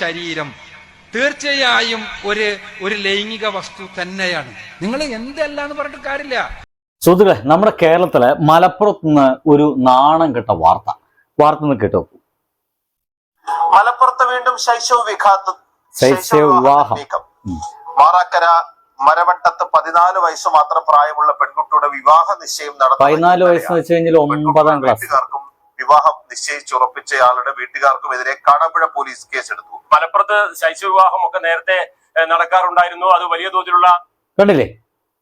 ശരീരം തീർച്ചയായും ഒരു ഒരു ലൈംഗിക വസ്തു തന്നെയാണ്. നിങ്ങൾ എന്തല്ല എന്ന് പറഞ്ഞിട്ട് കാര്യമില്ല. സുഹൃത്തുക്കളെ നമ്മുടെ കേരളത്തിലെ മലപ്പുറത്ത് നിന്ന് ഒരു നാണം കെട്ട വാർത്ത. വാർത്ത നിന്ന് കേട്ടു നോക്കൂ. മലപ്പുറത്ത് വീണ്ടും ശൈശവ. നീക്കം. മാറാക്കര മരവട്ടത്ത് പതിനാല് വയസ്സ് മാത്രം പ്രായമുള്ള പെൺകുട്ടിയുടെ വിവാഹ നിശ്ചയം നടന്നു പതിനാല് വയസ്സ് വെച്ച് കഴിഞ്ഞാൽ ഒമ്പതാം ക്ലാസ്. വിവാഹം നിശ്ചയിച്ചുറപ്പിച്ചയാളുടെ വീട്ടുകാർക്കുമെതിരെ കാടാമ്പുഴ പോലീസ് കേസെടുത്തു. മലപ്പുറത്ത് ശൈശവ വിവാഹം ഒക്കെ നേരത്തെ നടക്കാറുണ്ടായിരുന്നു. അത് വലിയ തോതിലുള്ള കണ്ടില്ലേ?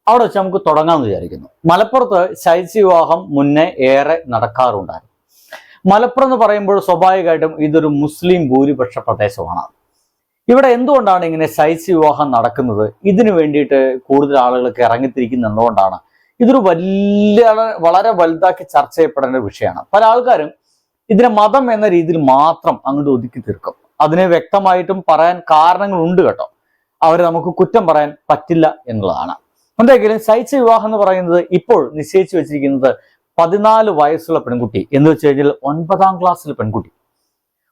അവിടെ വെച്ച് നമുക്ക് തുടങ്ങാമെന്ന് വിചാരിക്കുന്നു. മലപ്പുറത്ത് ശൈത്യ വിവാഹം മുന്നേ ഏറെ നടക്കാറുണ്ടായിരുന്നു. മലപ്പുറം എന്ന് പറയുമ്പോൾ സ്വാഭാവികമായിട്ടും ഇതൊരു മുസ്ലിം ഭൂരിപക്ഷ പ്രദേശമാണ്. ഇവിടെ എന്തുകൊണ്ടാണ് ഇങ്ങനെ ശൈത്യ വിവാഹം നടക്കുന്നത്? ഇതിനു വേണ്ടിയിട്ട് കൂടുതൽ ആളുകൾക്ക് ഇറങ്ങിത്തിരിക്കുന്നത് എന്തുകൊണ്ടാണ് ഇതൊരു വലിയ വളരെ വലുതാക്കി ചർച്ച ചെയ്യപ്പെടേണ്ട വിഷയമാണ്. പല ആൾക്കാരും ഇതിനെ മതം എന്ന രീതിയിൽ മാത്രം അങ്ങോട്ട് ഒതുക്കി തീർക്കും. അതിനെ വ്യക്തമായിട്ടും പറയാൻ കാരണങ്ങളുണ്ട് കേട്ടോ. അവർ നമുക്ക് കുറ്റം പറയാൻ പറ്റില്ല എന്നുള്ളതാണ്. എന്തെങ്കിലും ശൈത്യ വിവാഹം എന്ന് പറയുന്നത് ഇപ്പോൾ നിശ്ചയിച്ചു വെച്ചിരിക്കുന്നത് പതിനാല് വയസ്സുള്ള പെൺകുട്ടി. എന്ന് വെച്ച് കഴിഞ്ഞാൽ ഒൻപതാം ക്ലാസ്സിലെ പെൺകുട്ടി.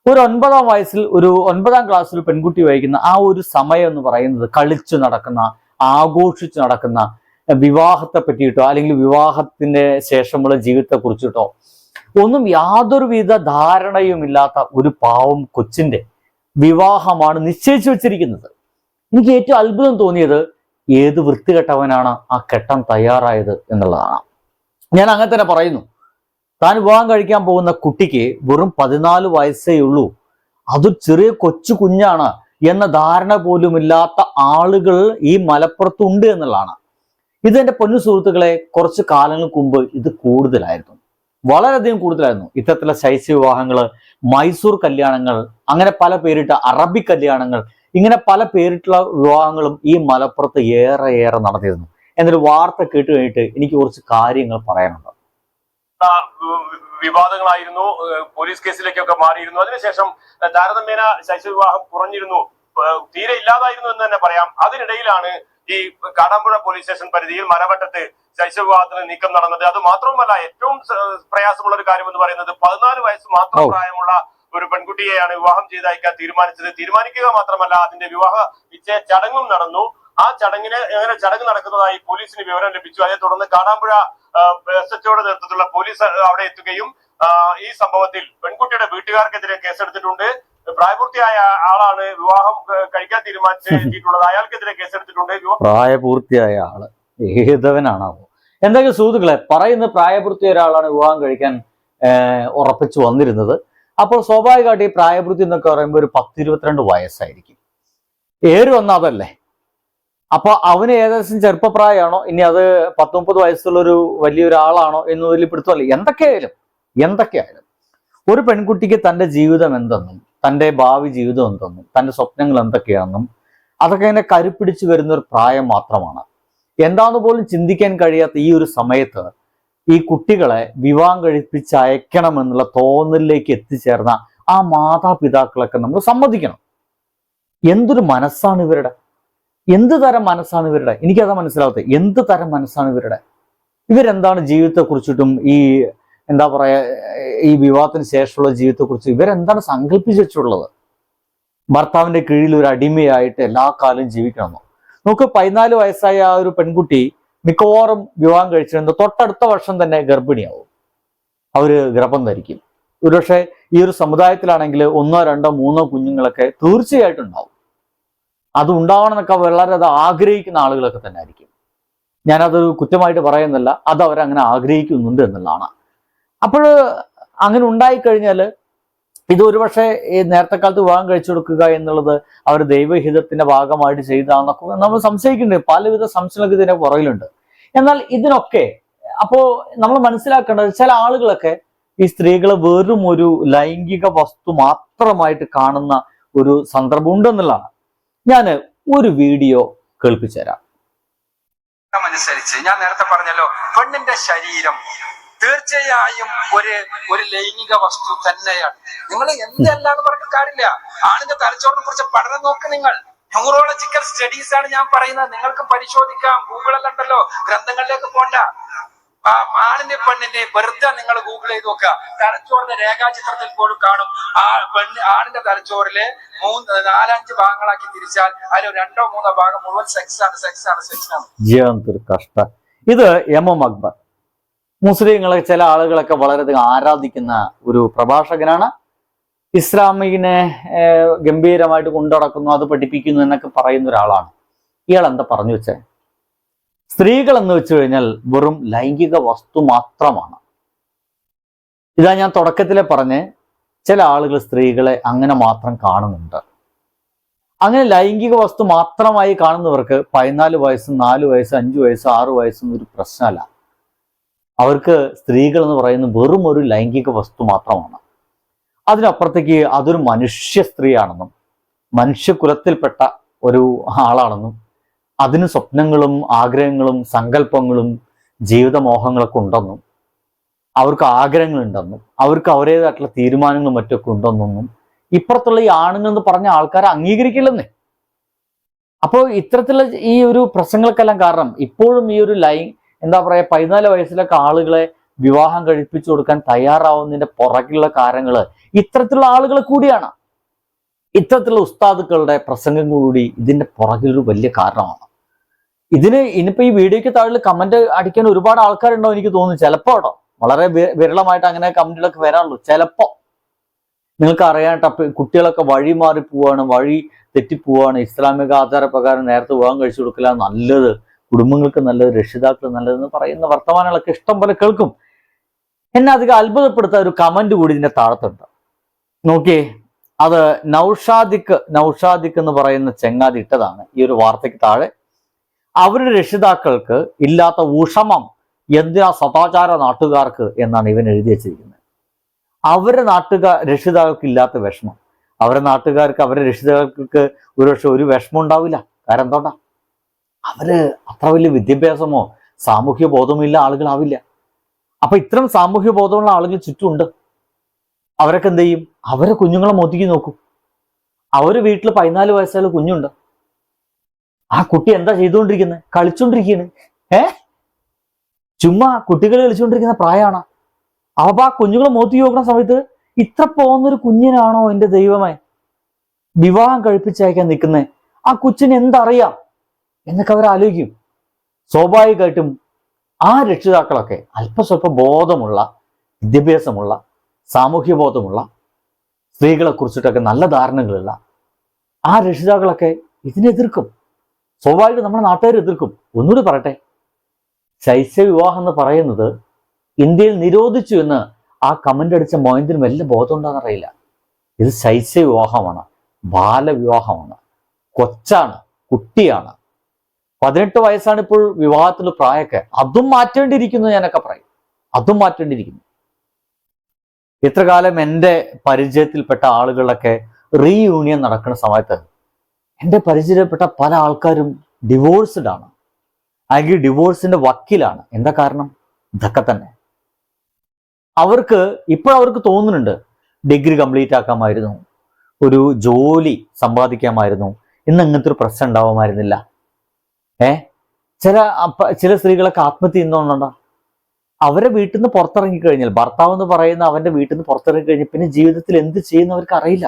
ഒരു ഒൻപതാം വയസ്സിൽ ഒരു ഒൻപതാം ക്ലാസ്സിൽ പെൺകുട്ടി വഹിക്കുന്ന ആ ഒരു സമയം എന്ന് പറയുന്നത് കളിച്ചു നടക്കുന്ന ആഘോഷിച്ചു നടക്കുന്ന വിവാഹത്തെ പറ്റിയിട്ടോ അല്ലെങ്കിൽ വിവാഹത്തിന്റെ ശേഷമുള്ള ജീവിതത്തെ കുറിച്ചിട്ടോ ഒന്നും യാതൊരുവിധ ധാരണയുമില്ലാത്ത ഒരു പാവം കൊച്ചിന്റെ വിവാഹമാണ് നിശ്ചയിച്ചു വെച്ചിരിക്കുന്നത്. എനിക്ക് ഏറ്റവും അത്ഭുതം തോന്നിയത് ഏത് വൃത്തികെട്ടവനാണ് ആ കെട്ടം തയ്യാറായത് എന്നുള്ളതാണ്. ഞാൻ അങ്ങനെ തന്നെ പറയുന്നു. താൻ വിവാഹം കഴിക്കാൻ പോകുന്ന കുട്ടിക്ക് വെറും പതിനാല് വയസ്സേ ഉള്ളൂ. അത് ചെറിയ കൊച്ചു കുഞ്ഞാണ് എന്ന ധാരണ പോലുമില്ലാത്ത ആളുകൾ ഈ മലപ്പുറത്തുണ്ട് എന്നുള്ളതാണ്. ഇത് എന്റെ പൊന്നു സുഹൃത്തുക്കളെ കുറച്ച് കാലങ്ങൾക്ക് മുമ്പ് ഇത് കൂടുതലായിരുന്നു. വളരെയധികം കൂടുതലായിരുന്നു. ഇത്തരത്തിലുള്ള ശൈശവ വിവാഹങ്ങൾ മൈസൂർ കല്യാണങ്ങൾ അങ്ങനെ പല പേരിട്ട അറബി കല്യാണങ്ങൾ ഇങ്ങനെ പല പേരിട്ടുള്ള വിവാഹങ്ങളും ഈ മലപ്പുറത്ത് ഏറെ ഏറെ നടന്നിരുന്നു. എന്നൊരു വാർത്ത കേട്ട് കഴിഞ്ഞിട്ട് എനിക്ക് കുറച്ച് കാര്യങ്ങൾ പറയാനുണ്ട്. വിവാദങ്ങളായിരുന്നു. പോലീസ് കേസിലേക്കൊക്കെ മാറിയിരുന്നു. അതിനുശേഷം താരതമ്യേന ശൈശവ വിവാഹം കുറഞ്ഞിരുന്നു. തീരെ ഇല്ലാതായിരുന്നു എന്ന് തന്നെ പറയാം. അതിനിടയിലാണ് ഈ കാടാമ്പുഴ പോലീസ് സ്റ്റേഷൻ പരിധിയിൽ മരവട്ടത്ത് ശൈശവ വിവാഹത്തിന് നീക്കം നടന്നത് അത് മാത്രവുമല്ല ഏറ്റവും പ്രയാസമുള്ള ഒരു കാര്യം എന്ന് പറയുന്നത് പതിനാല് വയസ്സ് മാത്രം പ്രായമുള്ള ഒരു പെൺകുട്ടിയെയാണ് വിവാഹം ചെയ്തയക്കാൻ തീരുമാനിച്ചത്. തീരുമാനിക്കുക മാത്രമല്ല അതിന്റെ വിവാഹ നിശ്ചയ ചടങ്ങും നടന്നു. ആ ചടങ്ങിന് അങ്ങനെ ചടങ്ങ് നടക്കുന്നതായി പോലീസിന് വിവരം ലഭിച്ചു. അതേ തുടർന്ന് കാടാമ്പുഴ എസ് എച്ച്ഒയുടെ നേതൃത്വത്തിലുള്ള പോലീസ് അവിടെ എത്തുകയും ഈ സംഭവത്തിൽ പെൺകുട്ടിയുടെ വീട്ടുകാർക്കെതിരെ കേസെടുത്തിട്ടുണ്ട്. പ്രായപൂർത്തിയായ ആളാണ്. വിവാഹം കഴിക്കാൻ തീരുമാനിച്ചിട്ടുള്ളത് അയാൾക്കെതിരെ കേസെടുത്തിട്ടുണ്ട്. പ്രായപൂർത്തിയായ ആൾ ഏതവനാണാവോ? എന്തെങ്കിലും സുഹൃത്തുക്കളെ പറയുന്ന പ്രായപൂർത്തിയായ ഒരാളാണ് വിവാഹം കഴിക്കാൻ ഉറപ്പിച്ചു വന്നിരുന്നത്. അപ്പോൾ സ്വാഭാവികമായിട്ട് ഈ പ്രായപൂർത്തി എന്നൊക്കെ പറയുമ്പോൾ ഒരു പത്തിരുപത്തിരണ്ട് വയസ്സായിരിക്കും. ഏറി വന്ന അതല്ലേ? അപ്പൊ അവന് ഏകദേശം ചെറുപ്പപ്രായമാണോ? ഇനി അത് പത്തൊമ്പത് വയസ്സുള്ള ഒരു വലിയൊരാളാണോ എന്ന് വലിയ പിടുത്തമല്ല. എന്തൊക്കെയായാലും എന്തൊക്കെയായാലും ഒരു പെൺകുട്ടിക്ക് തന്റെ ജീവിതം എന്തെന്നും തന്റെ ഭാവി ജീവിതം എന്തെന്നും തന്റെ സ്വപ്നങ്ങൾ എന്തൊക്കെയാണെന്നും അതൊക്കെ എന്നെ കരുപ്പിടിച്ച് വരുന്ന ഒരു പ്രായം മാത്രമാണ്. എന്താന്ന് പോലും ചിന്തിക്കാൻ കഴിയാത്ത ഈ ഒരു സമയത്ത് ഈ കുട്ടികളെ വിവാഹം കഴിപ്പിച്ച് അയക്കണമെന്നുള്ള തോന്നലിലേക്ക് എത്തിച്ചേർന്ന ആ മാതാപിതാക്കളൊക്കെ നമ്മൾ സമ്മതിക്കണം. എന്തൊരു മനസ്സാണ് ഇവരുടെ? എന്ത് തരം മനസ്സാണ് ഇവരുടെ? എനിക്കതാ മനസ്സിലാവത്തെ എന്ത് തരം മനസ്സാണ് ഇവരുടെ? ഇവരെന്താണ് ജീവിതത്തെ കുറിച്ചിട്ടും ഈ എന്താ പറയാ ഈ വിവാഹത്തിന് ശേഷമുള്ള ജീവിതത്തെ കുറിച്ച് ഇവരെന്താണ് സങ്കല്പിച്ചു വെച്ചിട്ടുള്ളത്? ഭർത്താവിന്റെ കീഴിൽ ഒരു അടിമയായിട്ട് എല്ലാ കാലം ജീവിക്കണമെന്നോ നമുക്ക് പതിനാല് വയസ്സായ ആ ഒരു പെൺകുട്ടി മിക്കവാറും വിവാഹം കഴിച്ചിട്ടുണ്ട് തൊട്ടടുത്ത വർഷം തന്നെ ഗർഭിണിയാവും. അവർ ഗർഭം ധരിക്കും. ഒരുപക്ഷെ ഈ ഒരു സമുദായത്തിലാണെങ്കിൽ ഒന്നോ രണ്ടോ മൂന്നോ കുഞ്ഞുങ്ങളൊക്കെ തീർച്ചയായിട്ടും ഉണ്ടാവും. അത് ഉണ്ടാവണം എന്നൊക്കെ വളരെ അത് ആഗ്രഹിക്കുന്ന ആളുകളൊക്കെ തന്നെ ആയിരിക്കും. ഞാനതൊരു കുറ്റമായിട്ട് പറയുന്നില്ല. അത് അവരങ്ങനെ ആഗ്രഹിക്കുന്നുണ്ട് എന്നുള്ളതാണ്. അപ്പോൾ അങ്ങനെ ഉണ്ടായിക്കഴിഞ്ഞാൽ ഇത് ഒരുപക്ഷെ ഈ നേരത്തെ കാലത്ത് വിവാഹം കഴിച്ചു കൊടുക്കുക എന്നുള്ളത് അവർ ദൈവഹിതത്തിന്റെ ഭാഗമായിട്ട് ചെയ്തതാണെന്നൊക്കെ നമ്മൾ സംശയിക്കുന്നുണ്ട്. പലവിധ സംശയങ്ങൾക്ക് ഇതിന്റെ പുറകിലുണ്ട്. എന്നാൽ ഇതിനൊക്കെ അപ്പോ നമ്മൾ മനസ്സിലാക്കേണ്ടത് ചില ആളുകളൊക്കെ ഈ സ്ത്രീകളെ വെറും ഒരു ലൈംഗിക വസ്തു മാത്രമായിട്ട് കാണുന്ന ഒരു സന്ദർഭം ഉണ്ടെന്നുള്ളതാണ്. ഞാൻ ഒരു വീഡിയോ കേൾപ്പിച്ചു തരാം അനുസരിച്ച് ഞാൻ നേരത്തെ പറഞ്ഞല്ലോ പെണ്ണിന്റെ ശരീരം തീർച്ചയായും ഒരു ഒരു ലൈംഗിക വസ്തു തന്നെയാണ്. നിങ്ങൾ എന്തല്ലാന്ന് പറഞ്ഞ കാര്യമില്ല. ആണിന്റെ തലച്ചോറിനെ കുറിച്ച് പഠനം നോക്ക് നിങ്ങൾ. ന്യൂറോളജിക്കൽ സ്റ്റഡീസ് ആണ് ഞാൻ പറയുന്നത്. നിങ്ങൾക്ക് പരിശോധിക്കാം. ഗൂഗിളിലുണ്ടല്ലോ ഗ്രന്ഥങ്ങളിലേക്ക് പോണ്ട. ആ ആണിന്റെ പെണ്ണിന്റെ വെറുതെ നിങ്ങൾ ഗൂഗിൾ ചെയ്ത് നോക്കുക. തലച്ചോറിന്റെ രേഖാചിത്രത്തിൽ പോലും കാണും. ആ പെണ്ണ് ആണിന്റെ തലച്ചോറിലെ മൂന്ന് നാലഞ്ച് ഭാഗങ്ങളാക്കി തിരിച്ചാൽ അതിൽ രണ്ടോ മൂന്നോ ഭാഗം മുഴുവൻ സെക്സ് ആണ്. സെക്സ് ആണ് സെക്സ് ആണ്. കഷ്ട. ഇത് എം എം അക്ബർ. മുസ്ലിങ്ങളെ ചില ആളുകളൊക്കെ വളരെയധികം ആരാധിക്കുന്ന ഒരു പ്രഭാഷകനാണ്. ഇസ്ലാമിനെ ഗംഭീരമായിട്ട് കൊണ്ടുനടക്കുന്നു അത് പഠിപ്പിക്കുന്നു എന്നൊക്കെ പറയുന്ന ഒരാളാണ്. ഇയാൾ എന്താ പറഞ്ഞു വെച്ചേ? സ്ത്രീകൾ എന്ന് വെച്ചു കഴിഞ്ഞാൽ വെറും ലൈംഗിക വസ്തു മാത്രമാണ്. ഇതാ ഞാൻ തുടക്കത്തിലെ പറഞ്ഞ് ചില ആളുകൾ സ്ത്രീകളെ അങ്ങനെ മാത്രം കാണുന്നുണ്ട്. അങ്ങനെ ലൈംഗിക വസ്തു മാത്രമായി കാണുന്നവർക്ക് പതിനാല് വയസ്സും നാല് വയസ്സ് അഞ്ച് വയസ്സ് ആറ് വയസ്സും ഒരു പ്രശ്നമല്ല. അവർക്ക് സ്ത്രീകൾ എന്ന് പറയുന്നത് വെറും ഒരു ലൈംഗിക വസ്തു മാത്രമാണ്. അതിനപ്പുറത്തേക്ക് അതൊരു മനുഷ്യ സ്ത്രീയാണെന്നും മനുഷ്യകുലത്തിൽപ്പെട്ട ഒരു ആളാണെന്നും അതിന് സ്വപ്നങ്ങളും ആഗ്രഹങ്ങളും സങ്കല്പങ്ങളും ജീവിതമോഹങ്ങളൊക്കെ ഉണ്ടെന്നും അവർക്ക് ആഗ്രഹങ്ങളുണ്ടെന്നും അവർക്ക് അവരുടേതായിട്ടുള്ള തീരുമാനങ്ങളും മറ്റൊക്കെ ഉണ്ടെന്നൊന്നും ഇപ്പുറത്തുള്ള ഈ ആണുങ്ങൾ എന്ന് പറഞ്ഞ ആൾക്കാരെ അംഗീകരിക്കില്ലെന്നേ. അപ്പോൾ ഇത്തരത്തിലുള്ള ഈ ഒരു പ്രശ്നങ്ങൾക്കെല്ലാം കാരണം ഇപ്പോഴും ഈ ഒരു ലൈൻ എന്താ പറയാ പതിനാല് വയസ്സിലൊക്കെ ആളുകളെ വിവാഹം കഴിപ്പിച്ചു കൊടുക്കാൻ തയ്യാറാവുന്നതിന്റെ പുറകിലുള്ള കാര്യങ്ങൾ ഇത്തരത്തിലുള്ള ആളുകൾ കൂടിയാണ്. ഇത്തരത്തിലുള്ള ഉസ്താദുക്കളുടെ പ്രസംഗം കൂടി ഇതിന്റെ പുറകിലൊരു വലിയ കാരണമാണ്. ഇതിന് ഇനിയിപ്പോ ഈ വീഡിയോയ്ക്ക് താഴെ കമന്റ് അടിക്കാൻ ഒരുപാട് ആൾക്കാരുണ്ടോ എനിക്ക് തോന്നുന്നു. ചിലപ്പോ കേട്ടോ വളരെ വിരളമായിട്ട് അങ്ങനെ കമന്റുകളൊക്കെ വരാറുള്ളൂ. ചിലപ്പോ. നിങ്ങൾക്ക് അറിയാട്ട കുട്ടികളൊക്കെ വഴി മാറി പോവാണ് വഴി തെറ്റിപ്പോവാണ്. ഇസ്ലാമിക ആചാരപ്രകാരം നേരത്തെ വിവാഹം കഴിച്ചു കൊടുക്കില്ല നല്ലത്. കുടുംബങ്ങൾക്ക് നല്ലത് രക്ഷിതാക്കൾ നല്ലതെന്ന് പറയുന്ന വർത്തമാനങ്ങളൊക്കെ ഇഷ്ടം പോലെ കേൾക്കും. എന്നെ അധികം അത്ഭുതപ്പെടുത്താൻ ഒരു കമന്റ് കൂടി ഇതിന്റെ താഴത്തുണ്ട്. നോക്കിയേ അത് നൗഷാദിക്ക് നൗഷാദിക്ക് എന്ന് പറയുന്ന ചെങ്ങാതി ഇട്ടതാണ് ഈ ഒരു വാർത്തയ്ക്ക് താഴെ. അവരുടെ രക്ഷിതാക്കൾക്ക് ഇല്ലാത്ത ഊഷമം എന്തിനാ സദാചാര നാട്ടുകാർക്ക് എന്നാണ് ഇവൻ എഴുതി വെച്ചിരിക്കുന്നത്. അവരുടെ നാട്ടുകാർ രക്ഷിതാക്കൾക്ക് ഇല്ലാത്ത വിഷമം. അവരുടെ നാട്ടുകാർക്ക് അവരുടെ രക്ഷിതാക്കൾക്ക് ഒരു പക്ഷെ ഒരു വിഷമം ഉണ്ടാവില്ല. കാരണം എന്തുകൊണ്ടാ അവർ അത്ര വലിയ വിദ്യാഭ്യാസമോ സാമൂഹ്യ ബോധമോ ഇല്ല ആളുകളാവില്ല. അപ്പൊ ഇത്തരം സാമൂഹ്യ ബോധമുള്ള ആളുകൾ ചുറ്റുമുണ്ട്. അവരൊക്കെ എന്ത് ചെയ്യും? അവരെ കുഞ്ഞുങ്ങളെ മോത്തിക്ക് നോക്കും. അവർ വീട്ടിൽ പതിനാല് വയസ്സുള്ള കുഞ്ഞുണ്ട്. ആ കുട്ടി എന്താ ചെയ്തുകൊണ്ടിരിക്കുന്നത് കളിച്ചോണ്ടിരിക്കുകയാണ് ഏ? ചുമ്മാ കുട്ടികൾ കളിച്ചുകൊണ്ടിരിക്കുന്ന പ്രായമാണ് അപ്പൊ ആ കുഞ്ഞുങ്ങളെ മോത്തി നോക്കുന്ന സമയത്ത് ഇത്ര പോകുന്നൊരു കുഞ്ഞിനാണോ എന്റെ ദൈവമേ? വിവാഹം കഴിപ്പിച്ചയക്കാൻ നിൽക്കുന്നത് ആ കൊച്ചിന് എന്തറിയാം? എന്നൊക്കെ അവർ ആലോചിക്കും. സ്വാഭാവികമായിട്ടും ആ രക്ഷിതാക്കളൊക്കെ അല്പസ്വല്പ ബോധമുള്ള വിദ്യാഭ്യാസമുള്ള സാമൂഹ്യ ബോധമുള്ള സ്ത്രീകളെ കുറിച്ചിട്ടൊക്കെ നല്ല ധാരണകളുള്ള ആ രക്ഷിതാക്കളൊക്കെ ഇതിനെ എതിർക്കും. സ്വാഭാവികം നമ്മുടെ നാട്ടുകാർ എതിർക്കും. ഒന്നുകൂടി പറയട്ടെ. ശൈശവിവാഹം എന്ന് പറയുന്നത് ഇന്ത്യയിൽ നിരോധിച്ചു എന്ന് ആ കമന്റ് അടിച്ച മോയന്തിന് വല്ല ബോധം ഉണ്ടോന്ന് അറിയില്ല. ഇത് ശൈശവിവാഹമാണ് ബാലവിവാഹമാണ്. കൊച്ചാണ് കുട്ടിയാണ്. പതിനെട്ട് വയസ്സാണ് ഇപ്പോൾ വിവാഹത്തിന്റെ പ്രായമൊക്കെ. അതും മാറ്റേണ്ടിയിരിക്കുന്നു ഞാനൊക്കെ പറയും. അതും മാറ്റേണ്ടിയിരിക്കുന്നു. ഇത്ര കാലം എന്റെ പരിചയത്തിൽപ്പെട്ട ആളുകളൊക്കെ റീയൂണിയൻ നടക്കുന്ന സമയത്ത് എന്റെ പരിചയപ്പെട്ട പല ആൾക്കാരും ഡിവോഴ്സ്ഡ് ആണ്. അല്ലെങ്കിൽ ഡിവോഴ്സിന്റെ വക്കീലാണ്. എന്താ കാരണം? ഇതൊക്കെ തന്നെ. അവർക്ക് ഇപ്പോഴവർക്ക് തോന്നുന്നുണ്ട് ഡിഗ്രി കംപ്ലീറ്റ് ആക്കാമായിരുന്നു. ഒരു ജോലി സമ്പാദിക്കാമായിരുന്നു. ഇന്ന് അങ്ങനത്തെ ഒരു പ്രശ്നം ഉണ്ടാവുമായിരുന്നില്ല. ഏ? ചില ചില സ്ത്രീകളൊക്കെ ആത്മഹത്യ ചെയ്യുന്നതുകൊണ്ടാ അവരെ വീട്ടിൽ നിന്ന് പുറത്തിറങ്ങി കഴിഞ്ഞാൽ ഭർത്താവ് എന്ന് പറയുന്ന അവന്റെ വീട്ടിൽ നിന്ന് പുറത്തിറങ്ങി കഴിഞ്ഞാൽ പിന്നെ ജീവിതത്തിൽ എന്ത് ചെയ്യുന്ന അവർക്ക് അറിയില്ല.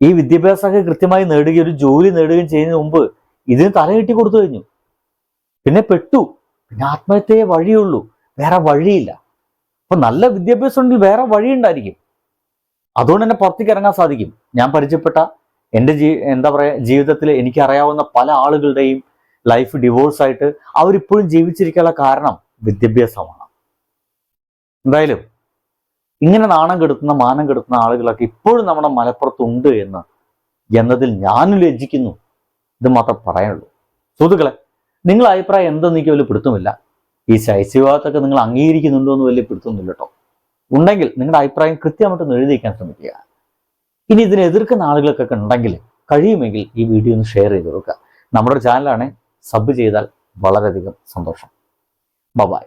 ഈ വിദ്യാഭ്യാസമൊക്കെ കൃത്യമായി നേടുകയും ഒരു ജോലി നേടുകയും ചെയ്യുന്നതിന് മുമ്പ് ഇതിന് തല കെട്ടി കൊടുത്തു കഴിഞ്ഞു. പിന്നെ പെട്ടു. പിന്നെ ആത്മഹത്യയെ വഴിയുള്ളൂ വേറെ വഴിയില്ല. അപ്പൊ നല്ല വിദ്യാഭ്യാസം ഉണ്ടെങ്കിൽ വേറെ വഴിയുണ്ടായിരിക്കും അതുകൊണ്ട് തന്നെ പുറത്തേക്ക് ഇറങ്ങാൻ സാധിക്കും. ഞാൻ പരിചയപ്പെട്ട എന്റെ ജീ എന്താ പറയാ ജീവിതത്തിൽ എനിക്കറിയാവുന്ന പല ആളുകളുടെയും ലൈഫ് ഡിവോഴ്സ് ആയിട്ട് അവരിപ്പോഴും ജീവിച്ചിരിക്കാനുള്ള കാരണം വിദ്യാഭ്യാസമാണ്. എന്തായാലും ഇങ്ങനെ നാണം കെടുത്തുന്ന മാനം കെടുത്തുന്ന ആളുകളൊക്കെ ഇപ്പോഴും നമ്മുടെ മലപ്പുറത്തുണ്ട് എന്ന് എന്നതിൽ ഞാനും ലജ്ജിക്കുന്നു. ഇത് മാത്രം പറയാനുള്ളൂ. സുഹൃത്തുക്കളെ നിങ്ങളുടെ അഭിപ്രായം എന്തെന്ന് എനിക്ക് വലിയ പിടുത്തമില്ല. ഈ ശൈശവിവാഹത്തൊക്കെ നിങ്ങൾ അംഗീകരിക്കുന്നുണ്ടോ എന്ന് വലിയ പിടുത്തൊന്നുമില്ല കേട്ടോ. ഉണ്ടെങ്കിൽ നിങ്ങളുടെ അഭിപ്രായം കൃത്യമായിട്ടൊന്ന് എഴുതിയിരിക്കാൻ ശ്രമിക്കുക. ഇനി ഇതിനെ എതിർക്കുന്ന ആളുകൾക്കൊക്കെ ഉണ്ടെങ്കിൽ കഴിയുമെങ്കിൽ ഈ വീഡിയോ ഒന്ന് ഷെയർ ചെയ്ത് കൊടുക്കുക. നമ്മുടെ ചാനലാണ് സബ് ചെയ്താൽ വളരെയധികം സന്തോഷം. ബബായ്